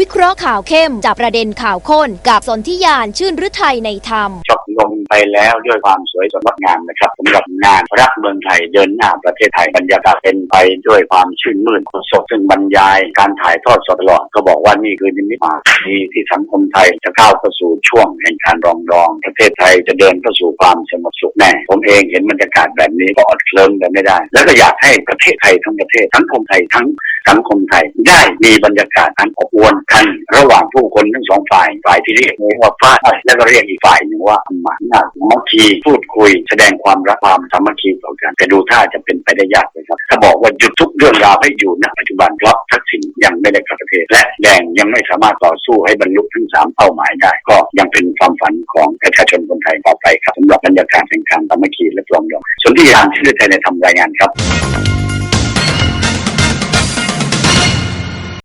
วิเคราะห์ข่าวเข้มจับประเด็นข่าวข้น กับสนธิยานชื่นฤทัยในธรรม จบลงไปแล้วด้วยความสวยสดงดงามนะครับสำหรับงานรักเมืองไทยเดินหน้าประเทศไทยบรรยากาศเป็นไปด้วยความชื่นมื่นสดซึ่งบรรยายการถ่ายทอดสดตลอดก็บอกว่านี่คือนิมิตหมายดีที่สังคมไทยจะเข้าเข้าสู่ช่วงแห่งการรองรอง ประเทศไทยจะเดินเข้าสู่ความสงบสุขแน่ผมเองเห็นบรรยากาศแบบนี้ก็อดเคลิ้มกันไม่ได้ แล้วก็อยากให้ประเทศไทยทั้งประเทศทั้งคนไทยทั้ง สังคมไทย ได้มีบรรยากาศอันอบอวลกันระหว่างผู้คนทั้งสองฝ่ายฝ่ายที่เรียกว่าฟ้าแล้วก็เรียกอีกฝ่ายหนึ่งว่าอำมาตย์สามัคคีพูดคุย แสดงความรักความสามัคคีต่อกันแต่ดูท่าจะเป็นไปได้ยากเลยครับถ้าบอกว่าหยุดทุกเรื่องราวให้อยู่ณปัจจุบันเพราะทักษิณยังไม่ได้กลับประเทศ และแดงยังไม่สามารถต่อสู้ให้บรรลุทั้งสามเป้าหมายได้ ก็ยังเป็นความฝันของประชาชนคนไทยต่อไปครับสำหรับบรรยากาศแห่งการสามัคคีและปรองดองส่วนที่ยานที่ไทยในทำรายงานครับ